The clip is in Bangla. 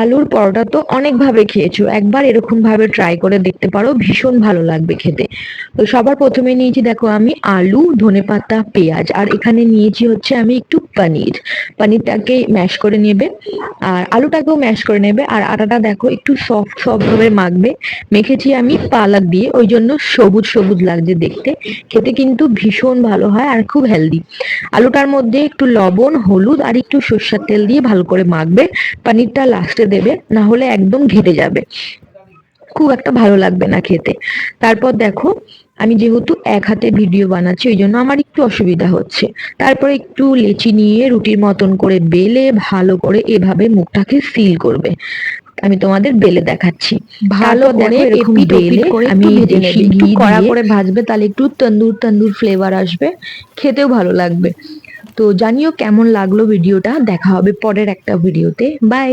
আলুর পরোটা তো অনেকভাবে খেয়েছো। একবার এরকম ভাবে ট্রাই করে দেখতে পারো, ভীষণ ভালো লাগবে খেতে। তো সবার প্রথমে নিয়েছি, দেখো আমি আলু ধনেপাতা পেঁয়াজ, আর এখানে নিয়েছি হচ্ছে আমি একটু পনির। পনিরটাকে ম্যাশ করে নেবে, আর আলুটাকেও ম্যাশ করে নেবে, আর আটাটা দেখো একটু সফট সফট ভাবে মাখবে। মেখেছি আমি পালাক দিয়ে, ওই জন্য সবুজ সবুজ লাগছে দেখতে। খেতে কিন্তু ভীষণ ভালো হয় আর খুব হেলদি আলুটার মধ্যে একটু লবণ, হলুদ, আর একটু সর্ষের তেল দিয়ে ভালো করে মাখবে। পানিরটা লাস্টে দেবে না হলে একদম ঘেটে যাবে। খুব একটা ভালো লাগবে না খেতে। তারপর দেখো আমি যেহেতু এক হাতে ভিডিও বানাচ্ছি ওই জন্য আমার একটু অসুবিধা হচ্ছে। তারপর একটু লেচি নিয়ে রুটির মতন করে বেলে ভালো করে এভাবে মুখটাকে সিল করবে। আমি তোমাদের বেলে দেখাচ্ছি। ভালো করে এরকম বেলে আমি একটু ভেজে দেশি নেবে। একটু ঘি কড়া করে ভাজবে তাহলে একটু তন্দুর তন্দুর ফ্লেভার আসবে। খেতেও ভালো লাগবে। তো জানিও কেমন লাগল ভিডিওটা। দেখা হবে পরের একটা ভিডিওতে বাই